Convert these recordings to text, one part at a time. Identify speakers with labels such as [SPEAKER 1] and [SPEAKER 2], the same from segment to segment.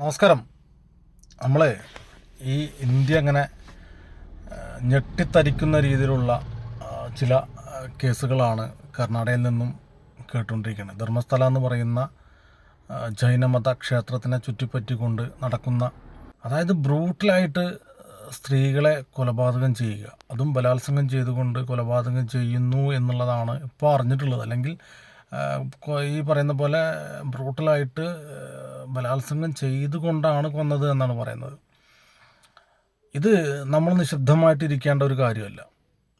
[SPEAKER 1] നമസ്കാരം. നമ്മളെ ഈ ഇന്ത്യ അങ്ങനെ ഞെട്ടിത്തരിക്കുന്ന രീതിയിലുള്ള ചില കേസുകളാണ് കർണാടകയിൽ നിന്നും കേട്ടുകൊണ്ടിരിക്കുന്നത്. ധർമ്മസ്ഥല എന്ന് പറയുന്ന ജൈനമത ക്ഷേത്രത്തിനെ ചുറ്റിപ്പറ്റിക്കൊണ്ട് നടക്കുന്ന അതായത് ബ്രൂട്ടലായിട്ട് സ്ത്രീകളെ കൊലപാതകം ചെയ്യുക. അതും ബലാത്സംഗം ചെയ്തുകൊണ്ട് കൊലപാതകം ചെയ്യുന്നു എന്നുള്ളതാണ് ഇപ്പോൾ അറിഞ്ഞിട്ടുള്ളത്. അല്ലെങ്കിൽ ഈ പറയുന്ന പോലെ ബ്രൂട്ടലായിട്ട് ബലാത്സംഗം ചെയ്തുകൊണ്ടാണ് കൊന്നത് എന്നാണ് പറയുന്നത്. ഇത് നമ്മൾ നിശബ്ദമായിട്ടിരിക്കേണ്ട ഒരു കാര്യമല്ല.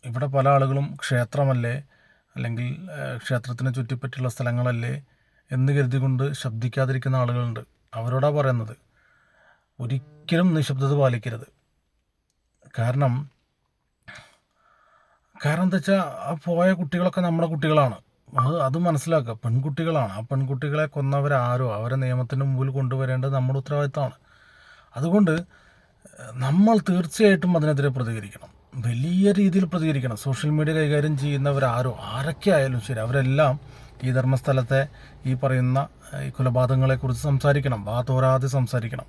[SPEAKER 1] ഇവിടെ പല ആളുകളും ക്ഷേത്രമല്ലേ അല്ലെങ്കിൽ ക്ഷേത്രത്തിന് ചുറ്റിപ്പറ്റിയുള്ള സ്ഥലങ്ങളല്ലേ എന്ന് കരുതിക്കൊണ്ട് ശബ്ദിക്കാതിരിക്കുന്ന ആളുകളുണ്ട്. അവരോടാ പറയുന്നത്. ഒരിക്കലും നിശബ്ദത പാലിക്കരുത്. കാരണം കാരണം എന്താ വെച്ചാൽ ആ പോയ കുട്ടികളൊക്കെ നമ്മുടെ കുട്ടികളാണ്. അത് അത് മനസ്സിലാക്കുക. പെൺകുട്ടികളാണ്. ആ പെൺകുട്ടികളെ കൊന്നവരാരോ? അവരെ നിയമത്തിന് മുമ്പിൽ കൊണ്ടുവരേണ്ടത് നമ്മുടെ ഉത്തരവാദിത്തമാണ്. അതുകൊണ്ട് നമ്മൾ തീർച്ചയായിട്ടും അതിനെതിരെ പ്രതികരിക്കണം. വലിയ രീതിയിൽ പ്രതികരിക്കണം. സോഷ്യൽ മീഡിയ കൈകാര്യം ചെയ്യുന്നവരാരോ? ആരൊക്കെ ആയാലും ശരി അവരെല്ലാം ഈ ധർമ്മസ്ഥലത്തെ ഈ പറയുന്ന ഈ കൊലപാതകങ്ങളെക്കുറിച്ച് സംസാരിക്കണം. വാ തോരാതെ സംസാരിക്കണം.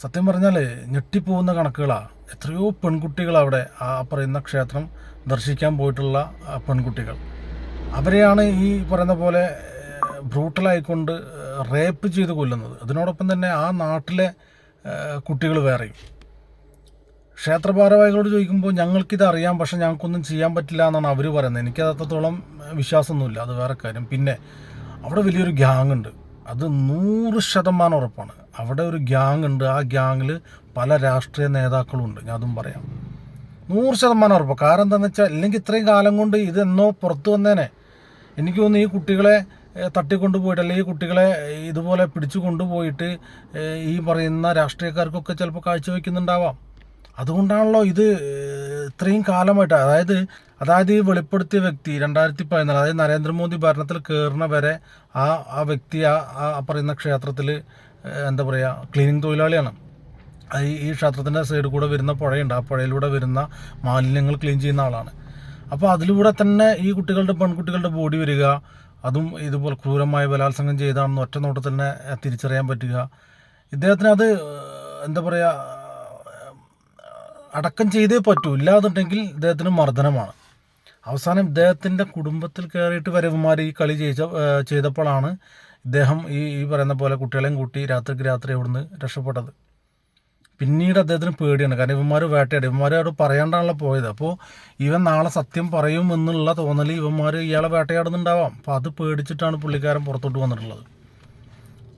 [SPEAKER 1] സത്യം പറഞ്ഞാൽ ഞെട്ടിപ്പോകുന്ന കണക്കുകളാണ് എത്രയോ പെൺകുട്ടികൾ അവിടെ ആ പറയുന്ന ക്ഷേത്രം ദർശിക്കാൻ പോയിട്ടുള്ള പെൺകുട്ടികൾ. അവരെയാണ് ഈ പറയുന്ന പോലെ ബ്രൂട്ടലായിക്കൊണ്ട് റേപ്പ് ചെയ്ത് കൊല്ലുന്നത്. അതിനോടൊപ്പം തന്നെ ആ നാട്ടിലെ കുട്ടികൾ വേറെയും. ക്ഷേത്ര ഭാരവാഹികളോട് ചോദിക്കുമ്പോൾ ഞങ്ങൾക്കിത് അറിയാം പക്ഷെ ഞങ്ങൾക്കൊന്നും ചെയ്യാൻ പറ്റില്ല എന്നാണ് അവർ പറയുന്നത്. എനിക്ക് അത്രത്തോളം വിശ്വാസമൊന്നുമില്ല അത് വേറെ കാര്യം. പിന്നെ അവിടെ വലിയൊരു ഗ്യാങ് ഉണ്ട് അത് നൂറ് ശതമാനം ഉറപ്പാണ്. അവിടെ ഒരു ഗ്യാങ് ഉണ്ട് ആ ഗ്യാങ്ങിൽ പല രാഷ്ട്രീയ നേതാക്കളും ഉണ്ട്. ഞാൻ അതും പറയാം. നൂറ് ശതമാനം ഉറപ്പ്. കാരണം എന്താണെന്ന് വെച്ചാൽ അല്ലെങ്കിൽ ഇത്രയും കാലം കൊണ്ട് ഇതെന്നോ പുറത്തു വന്നേനെ. എനിക്ക് തോന്നുന്നു ഈ കുട്ടികളെ തട്ടിക്കൊണ്ടുപോയിട്ട് അല്ലെങ്കിൽ കുട്ടികളെ ഇതുപോലെ പിടിച്ചു കൊണ്ടുപോയിട്ട് ഈ പറയുന്ന രാഷ്ട്രീയക്കാർക്കൊക്കെ ചിലപ്പോൾ കാഴ്ചവെക്കുന്നുണ്ടാവാം. അതുകൊണ്ടാണല്ലോ ഇത് ഇത്രയും കാലമായിട്ട് അതായത് അതായത് ഈ വെളിപ്പെടുത്തിയ വ്യക്തി രണ്ടായിരത്തി പതിനാല് അതായത് നരേന്ദ്രമോദി ഭരണത്തിൽ കയറുന്ന വരെ ആ ആ വ്യക്തി ആ ആ പറയുന്ന ക്ഷേത്രത്തിൽ എന്താ പറയുക ക്ലീനിങ് തൊഴിലാളിയാണ്. ഈ ക്ഷേത്രത്തിന്റെ സൈഡിൽ കൂടെ വരുന്ന പുഴയുണ്ട്. ആ പുഴയിലൂടെ വരുന്ന മാലിന്യങ്ങൾ ക്ലീൻ ചെയ്യുന്ന ആളാണ്. അപ്പോൾ അതിലൂടെ തന്നെ ഈ കുട്ടികളുടെ പെൺകുട്ടികളുടെ ബോഡി വരിക അതും ഇതുപോലെ ക്രൂരമായ ബലാത്സംഗം ചെയ്താണെന്ന് ഒറ്റ നോട്ടത്തിൽ തന്നെ തിരിച്ചറിയാൻ പറ്റുക. ഇദ്ദേഹത്തിന് അത് എന്താ പറയുക അടക്കം ചെയ്തേ പറ്റൂ. ഇല്ലാതുണ്ടെങ്കിൽ ഇദ്ദേഹത്തിന് മർദ്ദനമാണ്. അവസാനം ഇദ്ദേഹത്തിന്റെ കുടുംബത്തിൽ കയറിയിട്ട് വരവുമാർ ഈ കളി ചെയ്ത ചെയ്തപ്പോഴാണ് ഇദ്ദേഹം ഈ ഈ പറയുന്ന പോലെ കുട്ടികളെയും കൂട്ടി രാത്രിക്ക് രാത്രി അവിടുന്ന് രക്ഷപ്പെട്ടത്. പിന്നീട് അദ്ദേഹത്തിന് പേടിയാണ്. കാരണം ഇവന്മാർ വേട്ടയാടി. അവിടെ പറയാണ്ടാണല്ലോ പോയത്. അപ്പോൾ ഇവൻ നാളെ സത്യം പറയും എന്നുള്ള തോന്നൽ ഇവന്മാർ ഇയാളെ വേട്ടയാടുന്നുണ്ടാവാം. അപ്പോൾ അത് പേടിച്ചിട്ടാണ് പുള്ളിക്കാരൻ പുറത്തോട്ട് വന്നിട്ടുള്ളത്.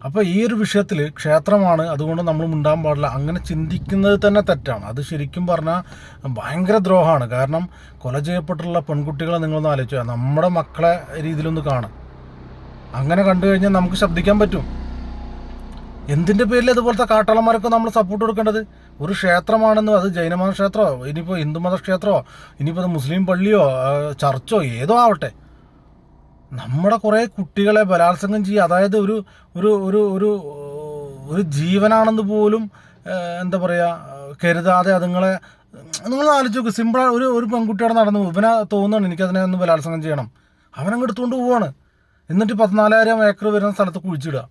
[SPEAKER 1] അപ്പോൾ ഈ ഒരു വിഷയത്തിൽ ക്ഷേത്രമാണ്. അതുകൊണ്ട് നമ്മൾ മുണ്ടാൻ പാടില്ല. അങ്ങനെ ചിന്തിക്കുന്നത് തന്നെ തെറ്റാണ്. അത് ശരിക്കും പറഞ്ഞാൽ ഭയങ്കര ദ്രോഹമാണ്. കാരണം കൊല ചെയ്യപ്പെട്ടുള്ള പെൺകുട്ടികളെ നിങ്ങളൊന്ന് ആലോചിക്കുക നമ്മുടെ മക്കളെ രീതിയിലൊന്ന് കാണും. അങ്ങനെ കണ്ടു കഴിഞ്ഞാൽ നമുക്ക് ശബ്ദിക്കാൻ പറ്റും. എന്തിന്റെ പേരിൽ ഇതുപോലത്തെ കാട്ടാളന്മാർക്ക് നമ്മൾ സപ്പോർട്ട് കൊടുക്കേണ്ടത്? ഒരു ക്ഷേത്രമാണെന്ന് അത് ജൈനമത ക്ഷേത്രമോ ഇനിയിപ്പോൾ ഹിന്ദുമത ക്ഷേത്രമോ ഇനിയിപ്പോൾ അത് മുസ്ലിം പള്ളിയോ ചർച്ചോ ഏതോ ആവട്ടെ. നമ്മുടെ കുറേ കുട്ടികളെ ബലാത്സംഗം ചെയ്യുക അതായത് ഒരു ഒരു ഒരു ഒരു ഒരു ജീവനാണെന്ന് പോലും എന്താ പറയുക കരുതാതെ അതുങ്ങളെ നിങ്ങൾ ആലോചിച്ച് നോക്ക് സിമ്പിൾ ഒരു ഒരു പെൺകുട്ടിയോടെ നടന്നു ഇവനെ തോന്നുകയാണ് എനിക്കതിനെ ഒന്ന് ബലാത്സംഗം ചെയ്യണം. അവനങ്ങ് എടുത്തുകൊണ്ട് പോവാണ്. എന്നിട്ട് പതിനാലായിരം ഏക്കർ വരുന്ന സ്ഥലത്ത് കുഴിച്ചിടുക.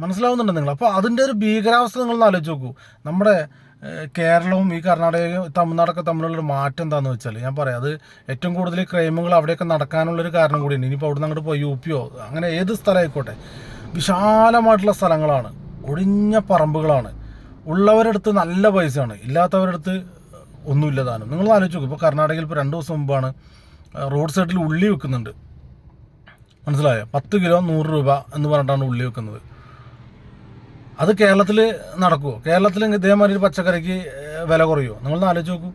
[SPEAKER 1] മനസ്സിലാവുന്നുണ്ട് നിങ്ങൾ. അപ്പോൾ അതിന്റെ ഒരു ഭീകരാവസ്ഥ നിങ്ങൾ ആലോചിച്ച് നോക്കൂ. നമ്മുടെ കേരളവും ഈ കർണാടകയും തമിഴ്നാടൊക്കെ തമ്മിലുള്ളൊരു മാറ്റം എന്താണെന്ന് വെച്ചാൽ ഞാൻ പറയാം. അത് ഏറ്റവും കൂടുതൽ ക്രൈമുകൾ അവിടെയൊക്കെ നടക്കാനുള്ളൊരു കാരണം കൂടിയാണ്. ഇനിയിപ്പോൾ അവിടെ നിന്ന് അങ്ങോട്ട് പോയി യു പിയോ അങ്ങനെ ഏത് സ്ഥലമായിക്കോട്ടെ. വിശാലമായിട്ടുള്ള സ്ഥലങ്ങളാണ്. ഒഴിഞ്ഞ പറമ്പുകളാണ്. ഉള്ളവരടുത്ത് നല്ല പൈസയാണ്. ഇല്ലാത്തവരടുത്ത് ഒന്നുമില്ല താനും. നിങ്ങൾ ആലോചിച്ച് നോക്കും. ഇപ്പോൾ കർണാടകയിൽ ഇപ്പോൾ രണ്ട് ദിവസം മുമ്പാണ് റോഡ് സൈഡിൽ ഉള്ളി വെക്കുന്നുണ്ട്. മനസ്സിലായോ? പത്ത് കിലോ നൂറ് രൂപ എന്ന് പറഞ്ഞിട്ടാണ് ഉള്ളി വെക്കുന്നത്. അത് കേരളത്തിൽ നടക്കുമോ കേരളത്തിൽ ഇതേമാതിരി ഒരു പച്ചക്കറിക്ക് വില കുറയുമോ നിങ്ങളൊന്ന് ആലോചിച്ച് നോക്കൂ.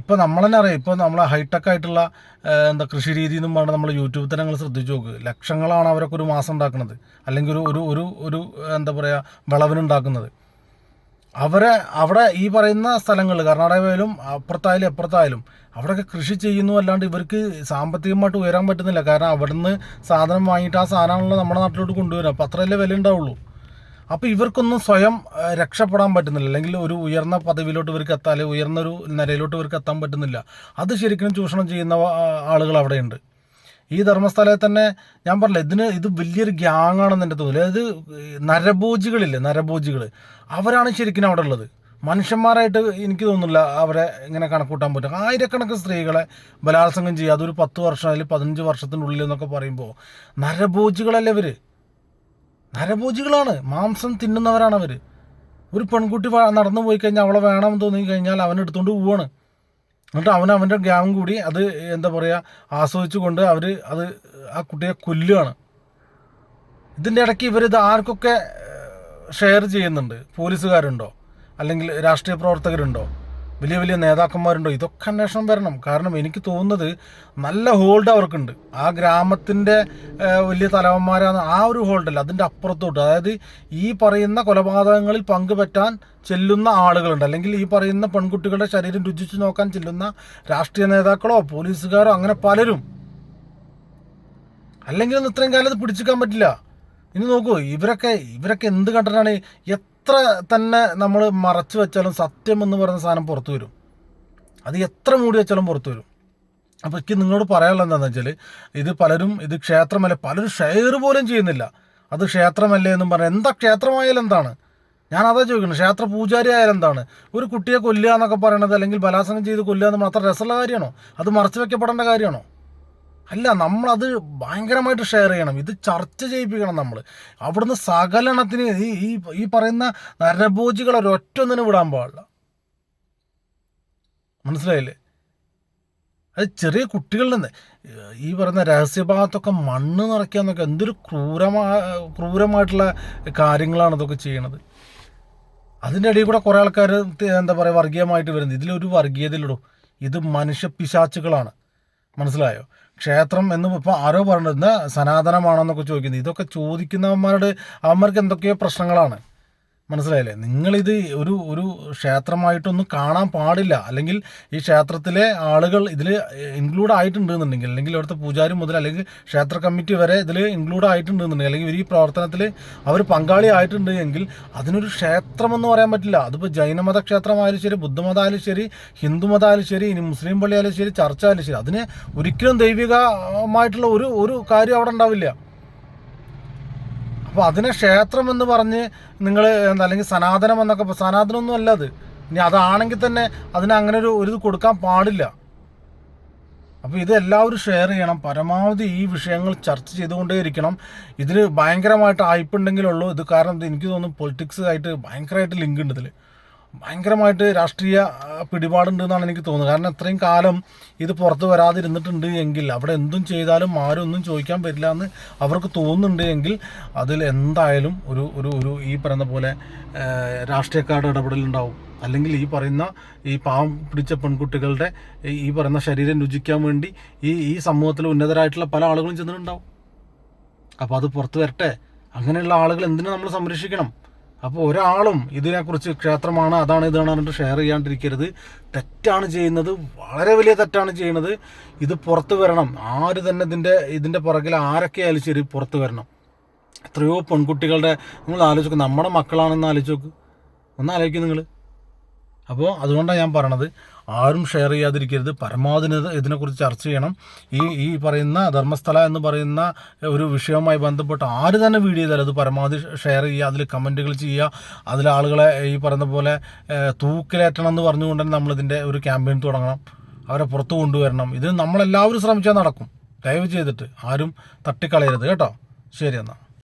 [SPEAKER 1] ഇപ്പോൾ നമ്മൾ തന്നെ അറിയാം. ഇപ്പോൾ നമ്മൾ ഹൈടെക് ആയിട്ടുള്ള എന്താ കൃഷി രീതി എന്നും പറഞ്ഞാൽ നമ്മൾ യൂട്യൂബിൽ തന്നെ നിങ്ങൾ ശ്രദ്ധിച്ച് നോക്ക്. ലക്ഷങ്ങളാണ് അവരൊക്കെ ഒരു മാസം ഉണ്ടാക്കുന്നത്. അല്ലെങ്കിൽ ഒരു ഒരു ഒരു ഒരു എന്താ പറയുക വിളവിനുണ്ടാക്കുന്നത് അവരെ അവിടെ ഈ പറയുന്ന സ്ഥലങ്ങൾ കർണാടകയിലും അപ്പുറത്തായാലും എപ്പുറത്തായാലും അവിടെയൊക്കെ കൃഷി ചെയ്യുന്നു അല്ലാണ്ട് ഇവർക്ക് സാമ്പത്തികമായിട്ട് ഉയരാൻ പറ്റുന്നില്ല. കാരണം അവിടുന്ന് സാധനം വാങ്ങിയിട്ട് ആ സാധനമാണല്ലോ നമ്മുടെ നാട്ടിലോട്ട് കൊണ്ടുവരാം അപ്പോൾ അത്രയല്ലേ വില ഉണ്ടാവുള്ളൂ. അപ്പോൾ ഇവർക്കൊന്നും സ്വയം രക്ഷപ്പെടാൻ പറ്റുന്നില്ല. അല്ലെങ്കിൽ ഒരു ഉയർന്ന പദവിയിലോട്ട് ഇവർക്ക് എത്താൻ അല്ലെങ്കിൽ ഉയർന്ന ഒരു നിരയിലോട്ട് ഇവർക്ക് എത്താൻ പറ്റുന്നില്ല. അത് ശരിക്കും ചൂഷണം ചെയ്യുന്ന ആളുകൾ അവിടെയുണ്ട്. ഈ ധർമ്മസ്ഥലയിൽ തന്നെ ഞാൻ പറഞ്ഞില്ല ഇതിന് ഇത് വലിയൊരു ഗ്യാങ്ങാണെന്ന് എന്റെ തോന്നില്ല അതായത് നരഭോജികളില്ലേ നരഭോജികൾ അവരാണ് ശരിക്കും അവിടെ ഉള്ളത്. മനുഷ്യന്മാരായിട്ട് എനിക്ക് തോന്നുന്നില്ല അവരെ ഇങ്ങനെ കണക്കൂട്ടാൻ പറ്റും. ആയിരക്കണക്കിന് സ്ത്രീകളെ ബലാത്സംഗം ചെയ്യുക. അതൊരു പത്ത് വർഷം അല്ലെങ്കിൽ പതിനഞ്ച് വർഷത്തിനുള്ളിൽ എന്നൊക്കെ പറയുമ്പോൾ നരഭോജികളല്ലേ ഇവർ നരഭോജികളാണ്. മാംസം തിന്നുന്നവരാണ് അവർ ഒരു പെൺകുട്ടി നടന്നു പോയി കഴിഞ്ഞാൽ അവളെ വേണമെന്ന് തോന്നി കഴിഞ്ഞാൽ അവൻ എടുത്തുകൊണ്ട് പോവാണ്. എന്നിട്ട് അവൻ അവന്റെ ഗ്യാങ് കൂടി അത് എന്താ പറയുക ആസ്വദിച്ചുകൊണ്ട് അവർ അത് ആ കുട്ടിയെ കൊല്ലുകയാണ് ഇതിന്റെ ഇടയ്ക്ക് ഇവരിത് ആർക്കൊക്കെ ഷെയർ ചെയ്യുന്നുണ്ട്? പോലീസുകാരുണ്ടോ? അല്ലെങ്കിൽ രാഷ്ട്രീയ പ്രവർത്തകരുണ്ടോ? വലിയ വലിയ നേതാക്കന്മാരുണ്ടോ? ഇതൊക്കെ അന്വേഷണം വരണം. കാരണം എനിക്ക് തോന്നുന്നത് നല്ല ഹോൾഡ് അവർക്കുണ്ട്. ആ ഗ്രാമത്തിന്റെ വലിയ തലവന്മാരാണ് ആ ഒരു ഹോൾഡല്ല അതിന്റെ അപ്പുറത്തോട്ട്. അതായത് ഈ പറയുന്ന കൊലപാതകങ്ങളിൽ പങ്കുപറ്റാൻ ചെല്ലുന്ന ആളുകളുണ്ട്. അല്ലെങ്കിൽ ഈ പറയുന്ന പെൺകുട്ടികളുടെ ശരീരം രുചിച്ച് നോക്കാൻ ചെല്ലുന്ന രാഷ്ട്രീയ നേതാക്കളോ പോലീസുകാരോ അങ്ങനെ പലരും. അല്ലെങ്കിൽ ഇത്രയും കാലം ഇത് പിടിച്ചിക്കാൻ പറ്റില്ല. ഇനി നോക്കൂ ഇവരൊക്കെ ഇവരൊക്കെ എന്ത് കണ്ടിട്ടാണ് എത്ര തന്നെ നമ്മൾ മറച്ചു വെച്ചാലും സത്യം എന്ന് പറയുന്ന സാധനം പുറത്തു വരും. അത് എത്ര മൂടി വെച്ചാലും പുറത്തു വരും. അപ്പോൾ എനിക്ക് നിങ്ങളോട് പറയാനുള്ളത് എന്താണെന്ന് വെച്ചാൽ ഇത് പലരും ഇത് ക്ഷേത്രമല്ല പലരും ഷെയർ പോലും ചെയ്യുന്നില്ല. അത് ക്ഷേത്രമല്ലേ എന്നും പറഞ്ഞാൽ എന്താ ക്ഷേത്രമായാലും എന്താണ്? ഞാൻ അതാ ചോദിക്കുന്നത് ക്ഷേത്ര പൂജാരി ആയാലും എന്താണ്? ഒരു കുട്ടിയെ കൊല്ലുക എന്നൊക്കെ പറയണത് അല്ലെങ്കിൽ ബലാത്സംഗം ചെയ്ത് കൊല്ലുക എന്ന് മാത്രം രസമുള്ള കാര്യമാണോ? അത് മറച്ചു വെക്കപ്പെടേണ്ട കാര്യമാണോ? അല്ല നമ്മളത് ഭയങ്കരമായിട്ട് ഷെയർ ചെയ്യണം. ഇത് ചർച്ച ചെയ്യിപ്പിക്കണം നമ്മൾ അവിടുന്ന് സകലണത്തിന് ഈ ഈ ഈ പറയുന്ന നരഭോജികൾ ഒരൊറ്റൊന്നിന് വിടാൻ പാടില്ല. മനസ്സിലായില്ലേ? അത് ചെറിയ കുട്ടികളിൽ നിന്ന് ഈ പറയുന്ന രഹസ്യഭാഗത്തൊക്കെ മണ്ണ് നിറയ്ക്കാന്നൊക്കെ എന്തൊരു ക്രൂരമാ ക്രൂരമായിട്ടുള്ള കാര്യങ്ങളാണ് ഇതൊക്കെ ചെയ്യണത്. അതിന്റെ ഇടയിൽ കൂടെ കുറേ ആൾക്കാർ എന്താ പറയുക വർഗീയമായിട്ട് വരുന്നത്. ഇതിലൊരു വർഗീയതയിലിടും ഇത് മനുഷ്യ പിശാച്ചുകളാണ് മനസ്സിലായോ? ക്ഷേത്രം എന്ന് ഇപ്പോൾ ആരോ പറഞ്ഞിരുന്ന സനാതനമാണോ എന്നൊക്കെ ചോദിക്കുന്നത് ഇതൊക്കെ ചോദിക്കുന്നവന്മാരുടെ അവന്മാർക്ക് എന്തൊക്കെയോ പ്രശ്നങ്ങളാണ്. മനസ്സിലായില്ലേ? നിങ്ങളിത് ഒരു ഒരു ക്ഷേത്രമായിട്ടൊന്നും കാണാൻ പാടില്ല. അല്ലെങ്കിൽ ഈ ക്ഷേത്രത്തിലെ ആളുകൾ ഇതിൽ ഇൻക്ലൂഡ് ആയിട്ടുണ്ടെന്നുണ്ടെങ്കിൽ അല്ലെങ്കിൽ ഇവിടുത്തെ പൂജാരി മുതൽ അല്ലെങ്കിൽ ക്ഷേത്ര കമ്മിറ്റി വരെ ഇതിൽ ഇൻക്ലൂഡ് ആയിട്ടുണ്ടെന്നുണ്ടെങ്കിൽ അല്ലെങ്കിൽ ഇവർ ഈ പ്രവർത്തനത്തിൽ അവർ പങ്കാളി ആയിട്ടുണ്ട് എങ്കിൽ അതിനൊരു ക്ഷേത്രമെന്ന് പറയാൻ പറ്റില്ല. അതിപ്പോൾ ജൈനമത ക്ഷേത്രമായാലും ശരി ബുദ്ധമതമായാലും ശരി ഹിന്ദുമതമായാലും ശരി ഇനി മുസ്ലിം പള്ളിയായാലും ശരി ചർച്ച ആയാലും ശരി അതിന് ഒരിക്കലും ദൈവികമായിട്ടുള്ള ഒരു ഒരു കാര്യം അവിടെ ഉണ്ടാവില്ല. അപ്പോൾ അതിനെ ക്ഷേത്രം എന്ന് പറഞ്ഞ് നിങ്ങൾ എന്താ അല്ലെങ്കിൽ സനാതനം എന്നൊക്കെ സനാതനമൊന്നും അല്ല അത്. ഇനി അതാണെങ്കിൽ തന്നെ അതിന് അങ്ങനെ ഒരു ഒരു കൊടുക്കാൻ പാടില്ല. അപ്പോൾ ഇത് എല്ലാവരും ഷെയർ ചെയ്യണം. പരമാവധി ഈ വിഷയങ്ങൾ ചർച്ച ചെയ്തുകൊണ്ടേയിരിക്കണം. ഇതിന് ഭയങ്കരമായിട്ട് ആയിപ്പുണ്ടെങ്കിലുള്ളൂ ഇത് കാരണം എനിക്ക് തോന്നുന്നു പൊളിറ്റിക്സ് ആയിട്ട് ഭയങ്കരമായിട്ട് ലിങ്ക് ഉണ്ട് ഇതിൽ ഭയങ്കരമായിട്ട് രാഷ്ട്രീയ പിടിപാടുണ്ടെന്നാണ് എനിക്ക് തോന്നുന്നത്. കാരണം ഇത്രയും കാലം ഇത് പുറത്ത് വരാതിരുന്നിട്ടുണ്ട് എങ്കിൽ അവിടെ എന്തും ചെയ്താലും ആരും ഒന്നും ചോദിക്കാൻ പറ്റില്ല എന്ന് അവർക്ക് തോന്നുന്നുണ്ട് എങ്കിൽ അതിൽ എന്തായാലും ഒരു ഒരു ഒരു ഈ പറയുന്ന പോലെ രാഷ്ട്രീയക്കാരുടെ ഇടപെടലുണ്ടാവും. അല്ലെങ്കിൽ ഈ പറയുന്ന ഈ പാവം പിടിച്ച പെൺകുട്ടികളുടെ ഈ പറയുന്ന ശരീരം രുചിക്കാൻ വേണ്ടി ഈ ഈ സമൂഹത്തിൽ ഉന്നതരായിട്ടുള്ള പല ആളുകളും ചെന്നിട്ടുണ്ടാവും. അപ്പോൾ അത് പുറത്ത് വരട്ടെ. അങ്ങനെയുള്ള ആളുകൾ എന്തിനു നമ്മൾ സംരക്ഷിക്കണം? അപ്പോൾ ഒരാളും ഇതിനെക്കുറിച്ച് ക്ഷേത്രമാണ് അതാണ് ഇതാണ് പറഞ്ഞിട്ട് ഷെയർ ചെയ്യാണ്ടിരിക്കരുത്. തെറ്റാണ് ചെയ്യുന്നത് വളരെ വലിയ തെറ്റാണ് ചെയ്യുന്നത്. ഇത് പുറത്ത് വരണം. ആര് തന്നെ ഇതിന്റെ ഇതിന്റെ പുറകിൽ ആരൊക്കെ ആയാലും ശരി പുറത്ത് വരണം. എത്രയോ പെൺകുട്ടികളുടെ നിങ്ങൾ ആലോചിക്കും നമ്മുടെ മക്കളാണെന്ന് ആലോചിച്ച് നോക്ക്. ഒന്ന് ആലോചിക്കും നിങ്ങൾ അപ്പോൾ അതുകൊണ്ടാണ് ഞാൻ പറയണത്. ആരും ഷെയർ ചെയ്യാതിരിക്കരുത്. പരമാവധി ഇതിനെക്കുറിച്ച് ചർച്ച ചെയ്യണം. ഈ ഈ പറയുന്ന ധർമ്മസ്ഥല എന്ന് പറയുന്ന ഒരു വിഷയവുമായി ബന്ധപ്പെട്ട് ആര് തന്നെ വീഡിയോ ചെയ്താലും അത് പരമാവധി ഷെയർ ചെയ്യുക അതിൽ കമന്റുകൾ ചെയ്യുക അതിൽ ആളുകളെ ഈ പറയുന്ന പോലെ തൂക്കിലേറ്റണം എന്ന് പറഞ്ഞുകൊണ്ട് തന്നെ നമ്മളിതിന്റെ ഒരു ക്യാമ്പയിൻ തുടങ്ങണം. അവരെ പുറത്ത് കൊണ്ടുവരണം. ഇത് നമ്മളെല്ലാവരും ശ്രമിച്ചാൽ നടക്കും. ദയവ് ചെയ്തിട്ട് ആരും തട്ടിക്കളയരുത് കേട്ടോ. ശരി എന്നാൽ